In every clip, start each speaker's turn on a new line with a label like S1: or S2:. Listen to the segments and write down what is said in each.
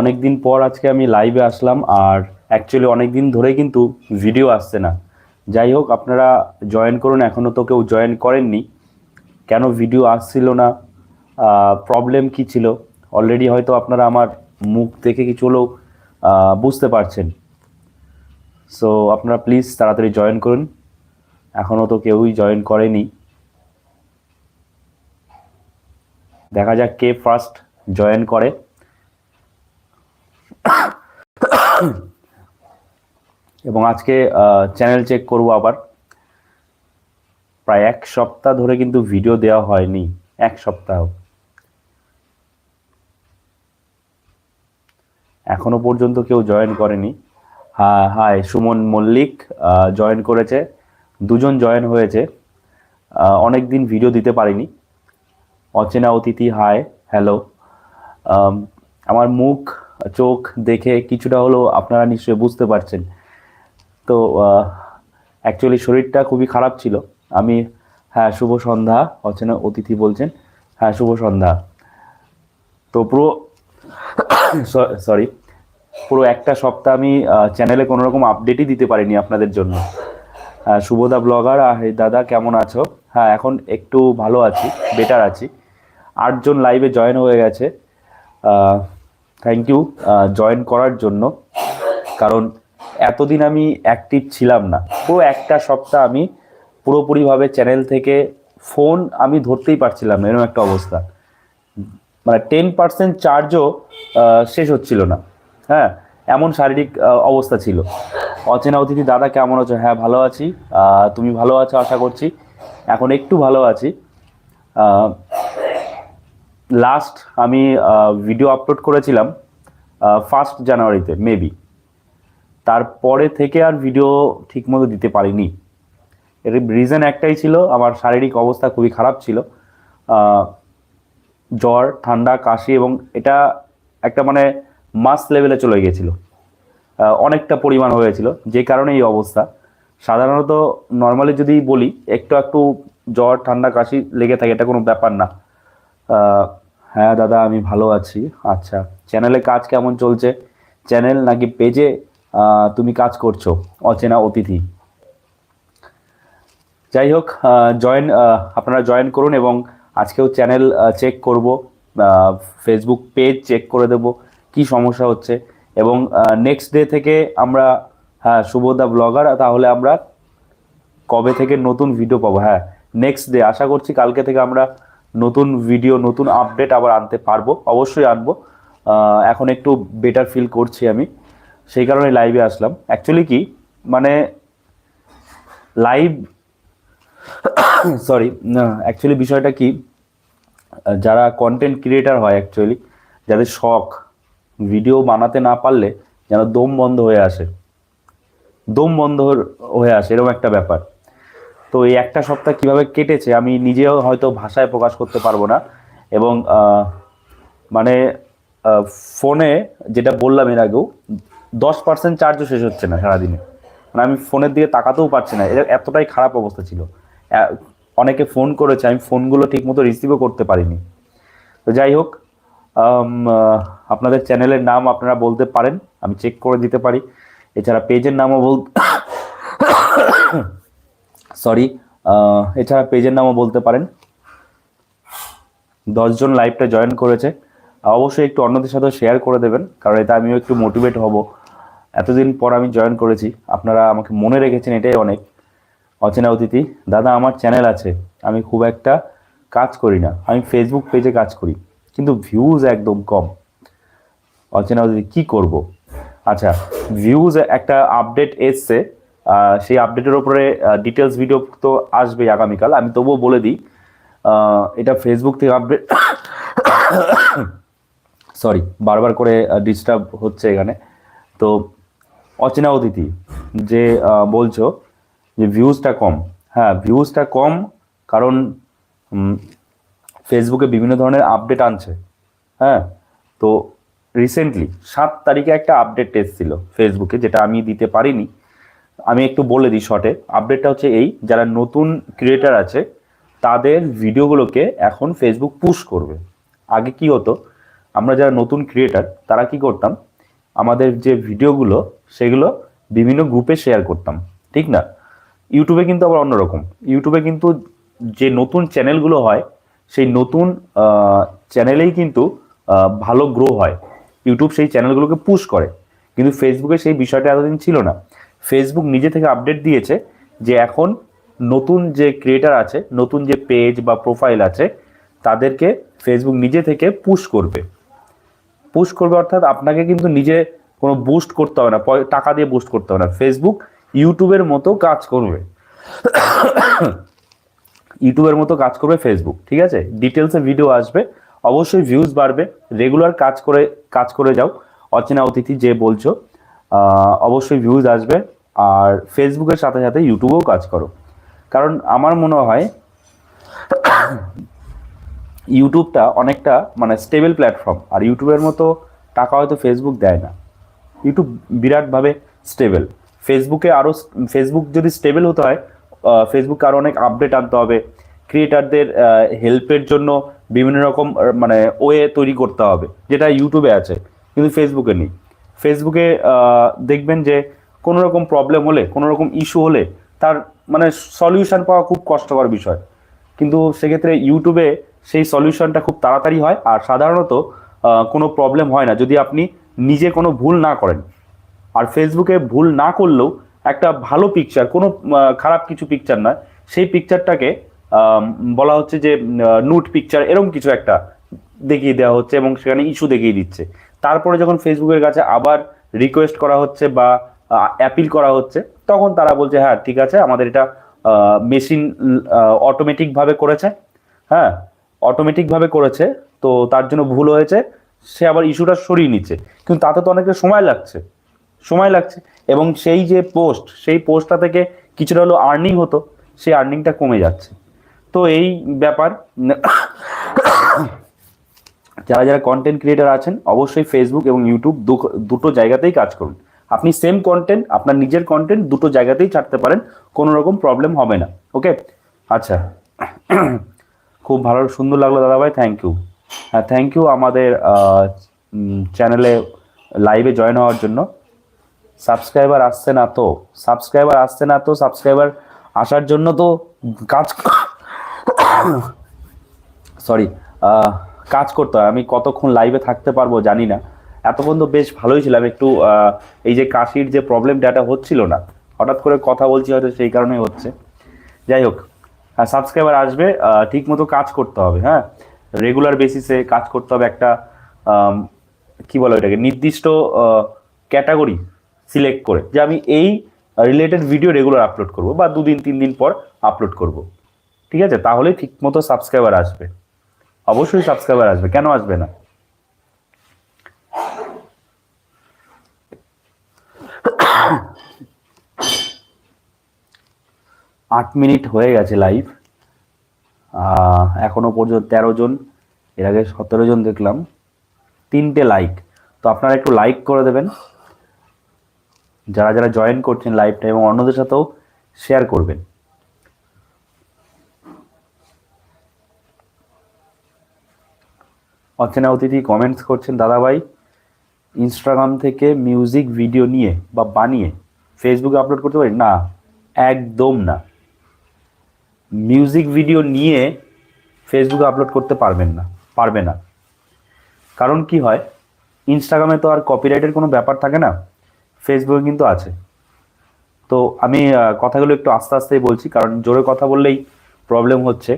S1: অনেক দিন পর আজকে আমি লাইভে আসলাম আর অ্যাকচুয়ালি অনেক দিন ধরে কিন্তু ভিডিও আসছে না। যাই হোক, আপনারা জয়েন করুন এখনও তো কেউ জয়েন করেননি। কেন ভিডিও আসছিল না? প্রবলেম কি ছিল? অলরেডি হয়তো আপনারা আমার মুখ দেখে কিছু হলেও বুঝতে পারছেন। সো আপনারা প্লিজ তাড়াতাড়ি জয়েন করুন। এখনও তো কেউই জয়েন করেনি। দেখা যাক কে ফার্স্ট জয়েন করে। এবং আজকে চ্যানেল চেক করব আবার। প্রায় এক সপ্তাহ ধরে কিন্তু ভিডিও দেওয়া হয়নি, এক সপ্তাহ। এখনও পর্যন্ত কেউ জয়েন করেনি। হ্যাঁ হাই সুমন মল্লিক জয়েন করেছে। দুজন জয়েন হয়েছে। অনেক দিন ভিডিও দিতে পারিনি। অচেনা অতিথি হাই হ্যালো আমার মুখ, চোখ দেখে কিছুটা হলেও আপনারা নিশ্চয়ই বুঝতে পারছেন। তো অ্যাকচুয়ালি শরীরটা খুবই খারাপ ছিল। আমি হ্যাঁ শুভ সন্ধ্যা, অচেনা অতিথি বলছেন। হ্যাঁ শুভ সন্ধ্যা। তো পুরো সরি পুরো একটা সপ্তাহ আমি চ্যানেলে কোনো রকম আপডেটই দিতে পারিনি আপনাদের জন্য। হ্যাঁ শুভদা ব্লগার আর দাদা কেমন আছো? হ্যাঁ এখন একটু ভালো আছি বেটার আছি। আটজন লাইভে জয়েন হয়ে গেছে। থ্যাংক ইউ জয়েন করার জন্য। কারণ এতদিন আমি অ্যাক্টিভ ছিলাম না। পুরো একটা সপ্তাহ আমি পুরোপুরিভাবে চ্যানেল থেকে ফোন আমি ধরতেই পারছিলাম না, এরকম একটা অবস্থা। মানে টেন পার্সেন্ট চার্জও শেষ হচ্ছিল না। হ্যাঁ এমন শারীরিক অবস্থা ছিল। অচেনা অতিথি, দাদা কেমন আছো? হ্যাঁ ভালো আছি। তুমি ভালো আছো আশা করছি? এখন একটু ভালো আছি। লাস্ট আমি ভিডিও আপলোড করেছিলাম ফার্স্ট জানুয়ারিতে মেবি তারপরে থেকে আর ভিডিও ঠিকমতো দিতে পারিনি। এর রিজন একটাই ছিল, আমার শারীরিক অবস্থা খুবই খারাপ ছিল। জ্বর, ঠান্ডা, কাশি এবং এটা একটা মানে মাস লেভেলে চলে গিয়েছিল। অনেকটা পরিমাণ হয়েছিল, যে কারণে এই অবস্থা। সাধারণত নর্মালি যদি বলি, একটু একটু জ্বর, ঠান্ডা, কাশি লেগে থাকে, এটা কোনো ব্যাপার না। হ্যাঁ দাদা, আমি ভালো আছি। আচ্ছা চ্যানেলে কাজ কেমন চলছে? চ্যানেল নাকি পেজে তুমি কাজ করছ, অচেনা অতিথি। যাই হোক জয়েন আপনারা জয়েন করুন এবং আজকেও চ্যানেল চেক করব ফেসবুক পেজ চেক করে দেব, কি সমস্যা হচ্ছে এবং নেক্সট ডে থেকে আমরা হ্যাঁ শুভদা ব্লগার তাহলে আমরা কবে থেকে নতুন ভিডিও পাবো? হ্যাঁ নেক্সট ডে আশা করছি কালকে থেকে আমরা নতুন ভিডিও নতুন আপডেট আবার আনতে পারব, অবশ্যই আনব। এখন একটু বেটার ফিল করছি আমি। সেই কারণে লাইভে আসলাম। অ্যাকচুয়ালি কি মানে লাইভ সরি অ্যাকচুয়ালি বিষয়টা কি, যারা কন্টেন্ট ক্রিয়েটার হয় অ্যাকচুয়ালি যাদের শখ ভিডিও বানাতে না পারলে যেন দম বন্ধ হয়ে আসে। দম বন্ধ হয়ে আসে, এরকম একটা ব্যাপার। তো এই একটা সপ্তাহ কীভাবে কেটেছে, আমি নিজেও হয়তো ভাষায় প্রকাশ করতে পারব না। এবং মানে ফোনে যেটা বললাম এর আগেও দশ পার্সেন্ট চার্জও শেষ হচ্ছে না সারাদিনে। মানে আমি ফোনের দিকে তাকাতেও পারছি না। এটা এতটাই খারাপ অবস্থা ছিল। অনেকে ফোন করেছে, আমি ফোনগুলো ঠিকমতো রিসিভও করতে পারিনি। তো যাই হোক আপনাদের চ্যানেলের নাম আপনারা বলতে পারেন, আমি চেক করে দিতে পারি। এছাড়া পেজের নামও বল সরি এছাড়া পেজের নামও বলতে পারেন। দশজন লাইভটা জয়েন করেছে। অবশ্যই একটু অন্যদের সাথে শেয়ার করে দেবেন, কারণ এতে আমিও একটু মোটিভেট হব। এতদিন পর আমি জয়েন করেছি, আপনারা আমাকে মনে রেখেছেন এটাই অনেক। অচেনা অতিথি, দাদা আমার চ্যানেল আছে, আমি খুব একটা কাজ করি না, আমি ফেসবুক পেজে কাজ করি, কিন্তু ভিউজ একদম কম। অচেনা অতিথি, কী করব? আচ্ছা ভিউজ একটা আপডেট এসছে সেই আপডেটের ওপরে ডিটেলস ভিডিও তো আসবেই আগামীকাল, আমি তবুও বলে দিই এটা ফেসবুক থেকে আপডেট সরি বারবার করে ডিস্টার্ব হচ্ছে এখানে। তো অচেনা অতিথি, যে বলছো যে ভিউজটা কম। হ্যাঁ ভিউজটা কম কারণ ফেসবুকে বিভিন্ন ধরনের আপডেট আনছে। হ্যাঁ তো রিসেন্টলি সাত তারিখে একটা আপডেট এসেছিল ফেসবুকে যেটা আমি দিতে পারিনি। আমি একটু বলে দিই শর্টে আপডেটটা হচ্ছে এই, যারা নতুন ক্রিয়েটার আছে, তাদের ভিডিওগুলোকে এখন ফেসবুক পুশ করবে। আগে কি হতো, আমরা যারা নতুন ক্রিয়েটার তারা কি করতাম আমাদের যে ভিডিওগুলো, সেগুলো বিভিন্ন গ্রুপে শেয়ার করতাম, ঠিক না? ইউটিউবে কিন্তু আবার অন্যরকম। ইউটিউবে কিন্তু যে নতুন চ্যানেলগুলো হয়, সেই নতুন চ্যানেলেই কিন্তু ভালো গ্রো হয়। ইউটিউব সেই চ্যানেলগুলোকে পুশ করে। কিন্তু ফেসবুকে সেই বিষয়টা এতদিন ছিল না। ফেসবুক নিজে থেকে আপডেট দিয়েছে যে এখন নতুন যে ক্রিয়েটার আছে, নতুন যে পেজ বা প্রোফাইল আছে, তাদেরকে ফেসবুক নিজে থেকে পুশ করবে। পুশ করবে, অর্থাৎ আপনাকে কিন্তু নিজে কোনো বুস্ট করতে হবে না টাকা দিয়ে বুস্ট করতে হবে না। ফেসবুক ইউটিউবের মতো কাজ করবে। ইউটিউবের মতো কাজ করবে ফেসবুক ঠিক আছে? ডিটেলসে ভিডিও আসবে, অবশ্যই ভিউজ বাড়বে রেগুলার কাজ করে কাজ করে যাও। অচেনা অতিথি যে বলছো অবশ্যই ভিউজ আসবে, আর ফেসবুকের সাথে সাথে ইউটিউবেও কাজ করো। কারণ আমার মনে হয় ইউটিউবটা অনেকটা মানে স্টেবল প্ল্যাটফর্ম আর ইউটিউবের মতো টাকা হয়তো ফেসবুক দেয় না। ইউটিউব বিরাটভাবে স্টেবল ফেসবুকে আরও ফেসবুক যদি স্টেবল হতে হয় ফেসবুকে আরও অনেক আপডেট আনতে হবে। ক্রিয়েটারদের হেল্পের জন্য বিভিন্ন রকম মানে ওয়ে তৈরি করতে হবে, যেটা ইউটিউবে আছে, কিন্তু ফেসবুকে নেই। ফেসবুকে দেখবেন যে কোনো রকম প্রবলেম হলে, কোনো রকম ইস্যু হলে তার মানে সলিউশন পাওয়া খুব কষ্টকর বিষয়। কিন্তু সেক্ষেত্রে ইউটিউবে সেই সলিউশনটা খুব তাড়াতাড়ি হয় আর সাধারণত কোনো প্রবলেম হয় না যদি আপনি নিজে কোনো ভুল না করেন। আর ফেসবুকে ভুল না করলেও একটা ভালো পিকচার কোনো খারাপ কিছু পিকচার নয়, সেই পিকচারটাকে বলা হচ্ছে যে নুট পিকচার এরকম কিছু একটা দেখিয়ে দেওয়া হচ্ছে এবং সেখানে ইস্যু দেখিয়ে দিচ্ছে। তারপরে যখন ফেসবুকের কাছে আবার রিকোয়েস্ট করা হচ্ছে বা অ্যাপিল করা হচ্ছে, তখন তারা বলছে হ্যাঁ ঠিক আছে, আমাদের এটা মেশিন অটোমেটিকভাবে করেছে। হ্যাঁ অটোমেটিকভাবে করেছে, তো তার জন্য ভুল হয়েছে। সে আবার ইস্যুটা সরিয়ে নিচ্ছে। কিন্তু তাতে তো অনেকটা সময় লাগছে। সময় লাগছে। এবং সেই যে পোস্ট সেই পোস্টটা থেকে কিছুটা হলো আর্নিং হতো, সেই আর্নিংটা কমে যাচ্ছে। তো এই ব্যাপার। যারা যারা কন্টেন্ট ক্রিয়েটার আছেন, অবশ্যই ফেসবুক এবং ইউটিউব দুটো জায়গাতেই কাজ করুন। আপনি সেম কন্টেন্ট আপনার নিজের কন্টেন্ট দুটো জায়গাতেই ছাড়তে পারেন। কোনো রকম প্রবলেম হবে না। ওকে আচ্ছা। খুব ভালো, সুন্দর লাগল দাদাভাই থ্যাংক ইউ হ্যাঁ থ্যাংক ইউ আমাদের চ্যানেলে লাইভে জয়েন হওয়ার জন্য। সাবস্ক্রাইবার আসছে না তো। সাবস্ক্রাইবার আসছে না তো সাবস্ক্রাইবার আসার জন্য তো কাজ সরি কাজ করতে হয়। আমি কতক্ষণ লাইভে থাকতে পারব জানি না। এতক্ষণ তো বেশ ভালোই ছিলাম। একটু এই যে কাশির যে প্রবলেমটা এটা হচ্ছিল না। হঠাৎ করে কথা বলছি হয়তো সেই কারণেই হচ্ছে। যাই হোক সাবস্ক্রাইবার আসবে ঠিক মতো কাজ করতে হবে হ্যাঁ? রেগুলার বেসিসে কাজ করতে হবে একটা কি বলে ওইটাকে, নির্দিষ্ট ক্যাটাগরি সিলেক্ট করে যে আমি এই রিলেটেড ভিডিও রেগুলার আপলোড করব বা দুদিন তিন দিন পর আপলোড করব। ঠিক আছে? তাহলেই ঠিক মতো সাবস্ক্রাইবার আসবে। অবশ্যই সাবস্ক্রাইবার আসবে। কেন আসবে না? আট মিনিট হয়ে গেছে লাইভ এখনও পর্যন্ত তেরো জন, এর আগে সতেরো জন দেখলাম। তিনটে লাইক তো আপনারা একটু লাইক করে দেবেন। যারা যারা জয়েন করছেন লাইভটা এবং অন্যদের সাথেও শেয়ার করবেন। অচেনা অতিথি কমেন্টস করছেন, দাদাভাই ইনস্টাগ্রাম থেকে মিউজিক ভিডিও নিয়ে বা বানিয়ে ফেসবুকে আপলোড করতে পারি? না, একদম না। মিউজিক ভিডিও নিয়ে ফেসবুকে আপলোড করতে পারবেন না, পারবে না। কারণ কি হয়? ইনস্টাগ্রামে তো আর কপিরাইটের কোনো ব্যাপার থাকে না ফেসবুকে কিন্তু আছে। তো আমি কথাগুলো একটু আস্তে আস্তেই বলছি, কারণ জোরে কথা বললেই প্রবলেম হচ্ছে।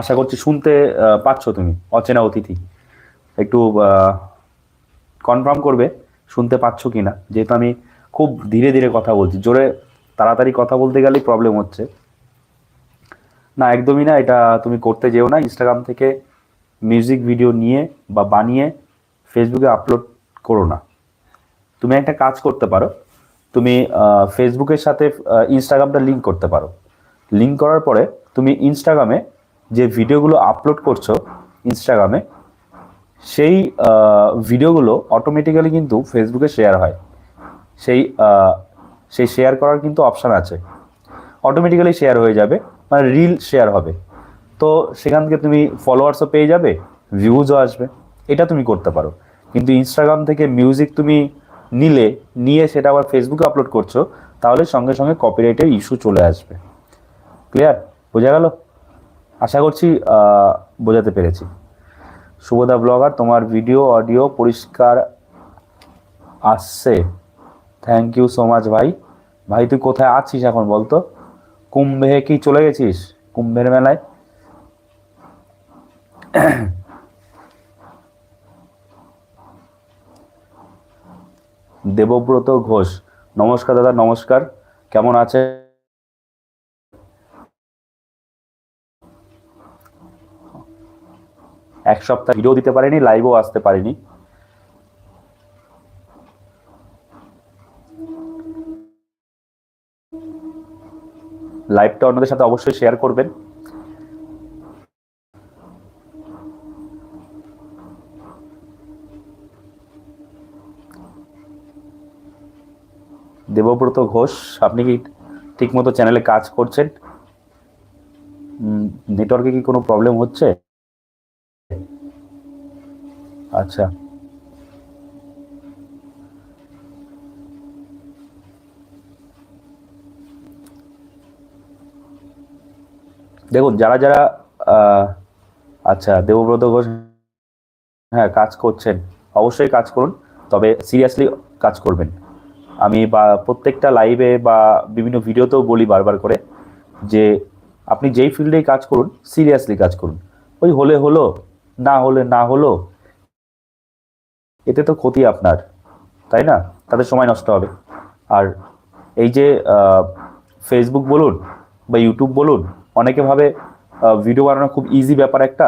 S1: আশা করছি শুনতে পাচ্ছ তুমি, অচেনা অতিথি। একটু কনফার্ম করবে, শুনতে পাচ্ছ কি না যেহেতু আমি খুব ধীরে ধীরে কথা বলছি, জোরে তাড়াতাড়ি কথা বলতে গেলেই প্রবলেম হচ্ছে। না, একদমই না, এটা তুমি করতে যেও না। ইনস্টাগ্রাম থেকে মিউজিক ভিডিও নিয়ে বা বানিয়ে ফেসবুকে আপলোড করো না। তুমি একটা কাজ করতে পারো। তুমি ফেসবুকের সাথে ইনস্টাগ্রামটা লিঙ্ক করতে পারো। লিঙ্ক করার পরে তুমি ইনস্টাগ্রামে যে ভিডিওগুলো আপলোড করছ ইনস্টাগ্রামে সেই ভিডিওগুলো অটোমেটিক্যালি কিন্তু ফেসবুকে শেয়ার হয়। সেই সেই শেয়ার করার কিন্তু অপশান আছে। অটোমেটিক্যালি শেয়ার হয়ে যাবে। মানে রিল শেয়ার হবে। তো সেখান থেকে তুমি ফলোয়ার্সও পেয়ে যাবে ভিউজও আসবে। এটা তুমি করতে পারো। কিন্তু ইনস্টাগ্রাম থেকে মিউজিক তুমি নিলে, নিয়ে সেটা আবার ফেসবুকে আপলোড করছ, তাহলে সঙ্গে সঙ্গে কপিরাইটের ইস্যু চলে আসবে। ক্লিয়ার বোঝা গেল? আশা করছি বোঝাতে পেরেছি। শুভদা ব্লগার, তোমার ভিডিও অডিও পরিষ্কার আসছে। থ্যাংক ইউ সো মাচ ভাই। ভাই, তুই কোথায় আছিস এখন বলতো? কুম্ভে কি চলে গেছিস? কুম্ভের মেলায়? দেবব্রত ঘোষ। নমস্কার দাদা, নমস্কার। কেমন আছে? এক সপ্তাহ ভিডিও দিতে পারিনি লাইভও আসতে পারিনি। লাইভটা অন্যদের সাথে অবশ্যই শেয়ার করবেন। দেবব্রত ঘোষ, আপনি কি ঠিকমতো চ্যানেলে কাজ করছেন? নেটওয়ার্কে কি কোনো প্রবলেম হচ্ছে? আচ্ছা। দেখুন, যারা যারা আচ্ছা দেবব্রত ঘোষ হ্যাঁ কাজ করছেন, অবশ্যই কাজ করুন, তবে সিরিয়াসলি কাজ করবেন। আমি বা, প্রত্যেকটা লাইভে বা বিভিন্ন ভিডিওতেও বলি বারবার করে যে, আপনি যেই ফিল্ডেই কাজ করুন সিরিয়াসলি কাজ করুন। ওই হলে হলো, না হলে না হলো, এতে তো ক্ষতি আপনার, তাই না? তাদের সময় নষ্ট হবে। আর এই যে ফেসবুক বলুন বা ইউটিউব বলুন অনেকে ভাবে ভিডিও বানানো খুব ইজি ব্যাপার একটা।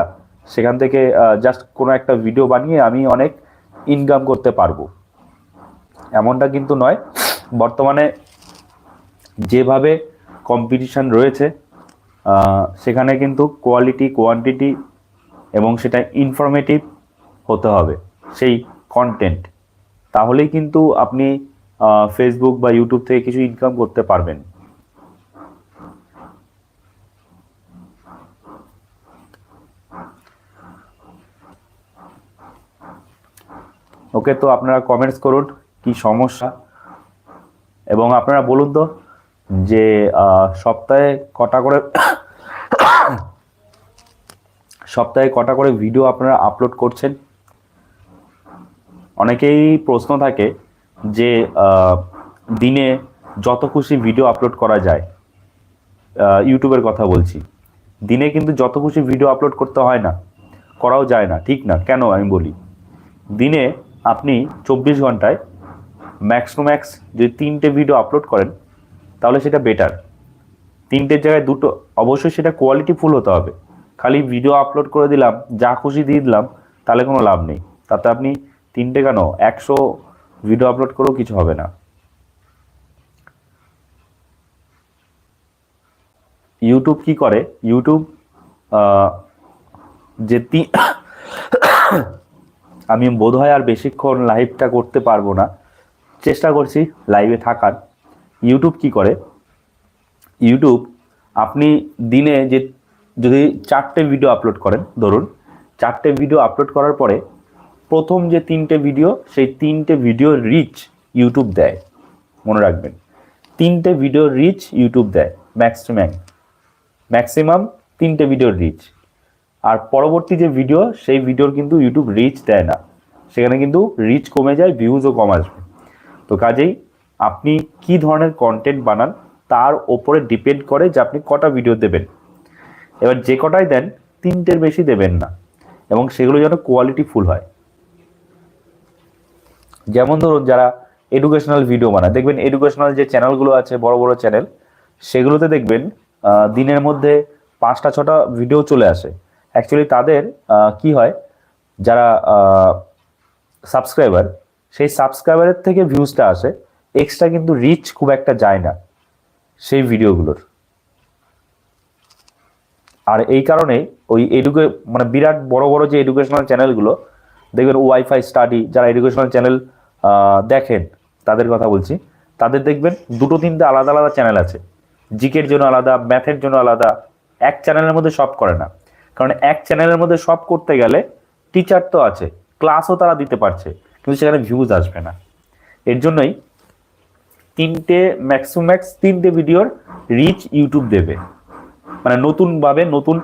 S1: সেখান থেকে জাস্ট কোনো একটা ভিডিও বানিয়ে আমি অনেক ইনকাম করতে পারব। এমনটা কিন্তু নয়। বর্তমানে যেভাবে কম্পিটিশান রয়েছে সেখানে কিন্তু কোয়ালিটি কোয়ান্টিটি এবং সেটা ইনফরমেটিভ হতে হবে, সেই কন্টেন্ট তাহলেই কিন্তু আপনি ফেসবুক বা ইউটিউব থেকে কিছু ইনকাম করতে পারবেন। ওকে তো আপনারা কমেন্টস করুন, কি সমস্যা? এবং আপনারা বলুন তো যে সপ্তাহে কটা করে সপ্তাহে কটা করে ভিডিও আপনারা আপলোড করছেন? অনেকেই প্রশ্ন থাকে যে দিনে যত খুশি ভিডিও আপলোড করা যায় ইউটিউবের কথা বলছি, দিনে কিন্তু যত খুশি ভিডিও আপলোড করতে হয় না, করাও যায় না, ঠিক না, কেন আমি বলি? দিনে আপনি চব্বিশ ঘন্টায় ম্যাক্স টু ম্যাক্স যদি তিনটে ভিডিও আপলোড করেন, তাহলে সেটা বেটার তিনটের জায়গায় দুটো, অবশ্যই সেটা কোয়ালিটি ফুল হতে হবে। খালি ভিডিও আপলোড করে দিলাম, যা খুশি দিয়ে দিলাম, তাহলে কোনো লাভ নেই। তাতে আপনি তিনটে কেন? একশো ভিডিও আপলোড করেও কিছু হবে না। ইউটিউব কি করে? ইউটিউব যে তি- আমি বোধ হয় আর বেশিক্ষণ লাইভটা করতে পারব না। চেষ্টা করছি লাইভে থাকার। ইউটিউব কি করে? ইউটিউব আপনি দিনে যে, যদি চারটে ভিডিও আপলোড করেন, ধরুন, চারটে ভিডিও আপলোড করার পরে প্রথম যে তিনটে ভিডিও সেই তিনটে ভিডিও রিচ ইউটিউব দেয়। মনে রাখবেন, তিনটে ভিডিও রিচ ইউটিউব দেয় ম্যাক্স ম্যাক্সিমাম তিনটে ভিডিওর রিচ আর পরবর্তী যে ভিডিও সেই ভিডিওর কিন্তু ইউটিউব রিচ দেয় না। সেখানে কিন্তু রিচ কমে যায় ভিউজও কম আসবে। তো কাজেই আপনি কি ধরনের কন্টেন্ট বানান, তার ওপরে ডিপেন্ড করে যে আপনি কটা ভিডিও দেবেন। এবার যে কটাই দেন, তিনটের বেশি দেবেন না, এবং সেগুলো যেন কোয়ালিটি ফুল হয়। যেমন ধরুন, যারা এডুকেশনাল ভিডিও বানায়, দেখবেন এডুকেশনাল যে চ্যানেলগুলো আছে, বড় বড় চ্যানেল সেগুলোতে দেখবেন দিনের মধ্যে পাঁচটা ছটা ভিডিও চলে আসে। অ্যাকচুয়ালি তাদের কি হয়? যারা সাবস্ক্রাইবার সেই সাবস্ক্রাইবারের থেকে ভিউজটা আসে এক্সট্রা কিন্তু রিচ খুব একটা যায় না সেই ভিডিওগুলোর আর এই কারণে ওই এডুকে মানে বিরাট বড় বড় যে এডুকেশনাল চ্যানেলগুলো দেখবেন ওয়াইফাই স্টাডি, যারা এডুকেশনাল চ্যানেল দেখেন, তাদের কথা বলছি, তাদের দেখবেন দুটো তিনটে আলাদা আলাদা চ্যানেল আছে। জিকের জন্য আলাদা ম্যাথের জন্য আলাদা, এক চ্যানেলের মধ্যে সব করে না। কারণ এক চ্যানেলের মধ্যে সব করতে গেলে টিচার তো আছে ক্লাসও তারা দিতে পারছে, কিন্তু সেখানে ভিউজ আসবে না। এর জন্যই তিনটে ম্যাক্সিম্যাক্স তিনটে ভিডিওর রিচ ইউটিউব দেবে। মানে নতুনভাবে নতুন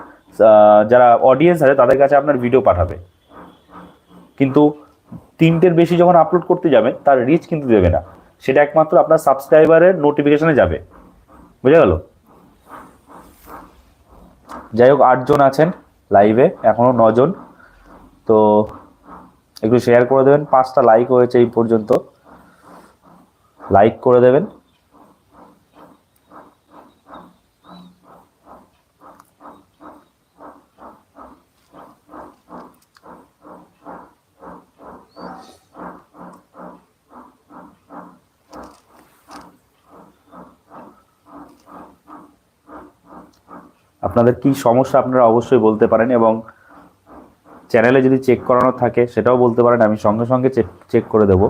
S1: যারা অডিয়েন্স আছে তাদের কাছে আপনার ভিডিও পাঠাবে। কিন্তু তিনটের বেশি যখন আপলোড করতে যাবেন, তার রিচ কিন্তু দেবে না। সেটা একমাত্র আপনার সাবস্ক্রাইবারের নোটিফিকেশনে যাবে। বুঝে গেল? যাই হোক আটজন আছেন লাইভে এখনও নজন। তো একটু শেয়ার করে দেবেন, পাঁচটা লাইক হয়েছে এই পর্যন্ত। লাইক করে দেবেন। আপনাদের কি সমস্যা আপনারা অবশ্যই বলতে পারেন এবং চ্যানেলে যদি চেক করানো থাকে সেটাও বলতে পারেন, আমি সঙ্গে সঙ্গে চেক চেক করে দেব।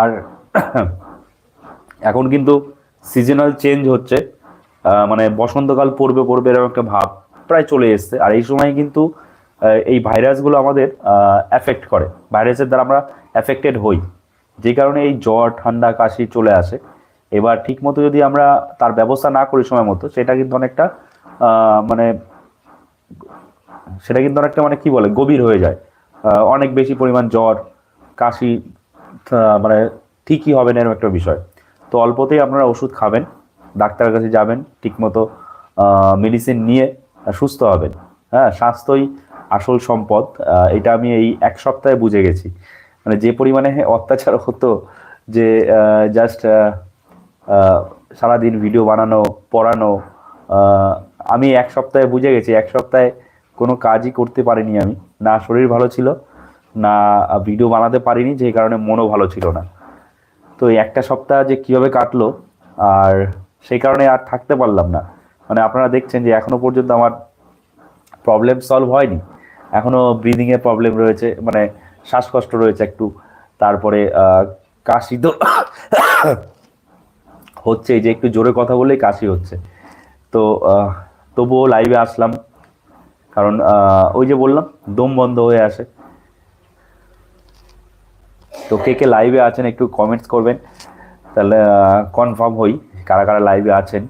S1: আর এখন কিন্তু সিজনাল চেঞ্জ হচ্ছে মানে বসন্তকাল পড়বে পড়বে এরকম একটা ভাব প্রায় চলে এসছে। আর এই সময় কিন্তু এই ভাইরাসগুলো আমাদের এফেক্ট করে। ভাইরাসের দ্বারা আমরা এফেক্টেড হই। যে কারণে এই জ্বর, ঠান্ডা, কাশি চলে আসে। এবার ঠিক মতো যদি আমরা তার ব্যবস্থা না করি সময় মতো, সেটা কিন্তু অনেকটা মানে সেটা কিন্তু অনেকটা মানে কি বলে, গভীর হয়ে যায়। অনেক বেশি পরিমাণ জ্বর, কাশি মানে ঠিকই হবে না এরকম একটা বিষয়। তো অল্পতেই আপনারা ওষুধ খাবেন, ডাক্তারের কাছে যাবেন, ঠিকমতো মেডিসিন নিয়ে সুস্থ হবেন। হ্যাঁ স্বাস্থ্যই আসল সম্পদ এটা আমি এই এক সপ্তাহে বুঝে গেছি। মানে যে পরিমাণে অত্যাচার হতো যে জাস্ট সারাদিন ভিডিও বানানো, পড়ানো আমি এক সপ্তাহে বুঝে গেছি, এক সপ্তাহে কোনো কাজই করতে পারিনি আমি। না শরীর ভালো ছিল, না ভিডিও বানাতে পারিনি, যে কারণে মনও ভালো ছিল না। তো এই একটা সপ্তাহ যে কীভাবে কাটলো, আর সেই কারণে আর থাকতে পারলাম না। মানে আপনারা দেখছেন যে এখনও পর্যন্ত আমার প্রবলেম সলভ হয়নি। এখনও ব্রিদিং এর প্রবলেম রয়েছে মানে শ্বাসকষ্ট রয়েছে একটু। তারপরে কাশি তো হচ্ছে যে একটু জোরে কথা বললেই কাশি হচ্ছে। তো তবুও লাইভে আসলাম, কারণ ওই যে বললাম, দম বন্ধ হয়ে আসে। তো কে কে লাইভে আছেন একটু কমেন্টস করবেন, তাহলে কনফার্ম হই কারা কারা লাইভে আছেন।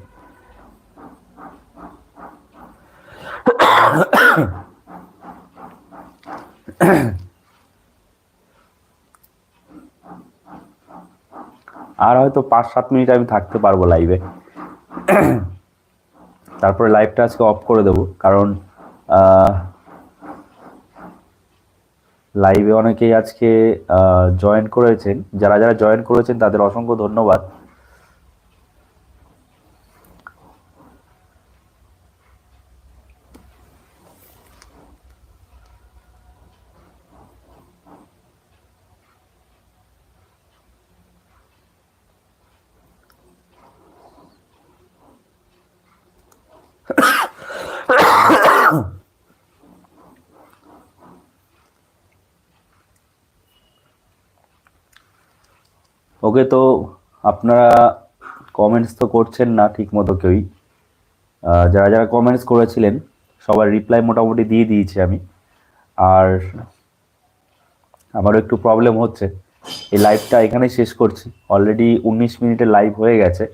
S1: আর হয়তো পাঁচ সাত মিনিট আমি থাকতে পারব লাইভে তারপরে লাইভটা আজকে অফ করে দেবো, কারণ লাইভে অনেকেই আজকে জয়েন করেছেন। যারা যারা জয়েন করেছেন, তাদের অসংখ্য ধন্যবাদ। ওকে তো আপনারা কমেন্টস তো করছেন না ঠিক মতো কেউই যারা যারা কমেন্টস করেছিলেন, সবার রিপ্লাই মোটামুটি দিয়ে দিয়েছি আমি। আর আমারও একটু প্রবলেম হচ্ছে। এই লাইভটা এখানেই শেষ করছি। অলরেডি উনিশ মিনিটের লাইভ হয়ে গেছে।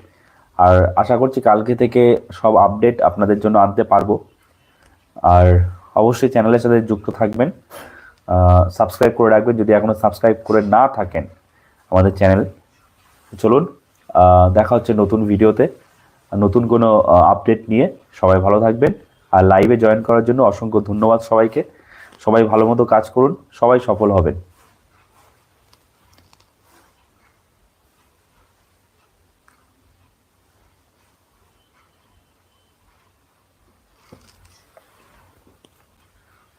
S1: আর আশা করছি কালকে থেকে সব আপডেট আপনাদের জন্য আনতে পারব। আর অবশ্যই চ্যানেলের সাথে যুক্ত থাকবেন। সাবস্ক্রাইব করে রাখবেন। যদি এখনও সাবস্ক্রাইব করে না থাকেন আমাদের চ্যানেল চলুন দেখা হচ্ছে নতুন ভিডিওতে। নতুন কোনো আপডেট নিয়ে সবাই ভালো থাকবেন। আর লাইভে জয়েন করার জন্য অসংখ্য ধন্যবাদ সবাইকে। সবাই ভালো মতো কাজ করুন, সবাই সফল হবেন।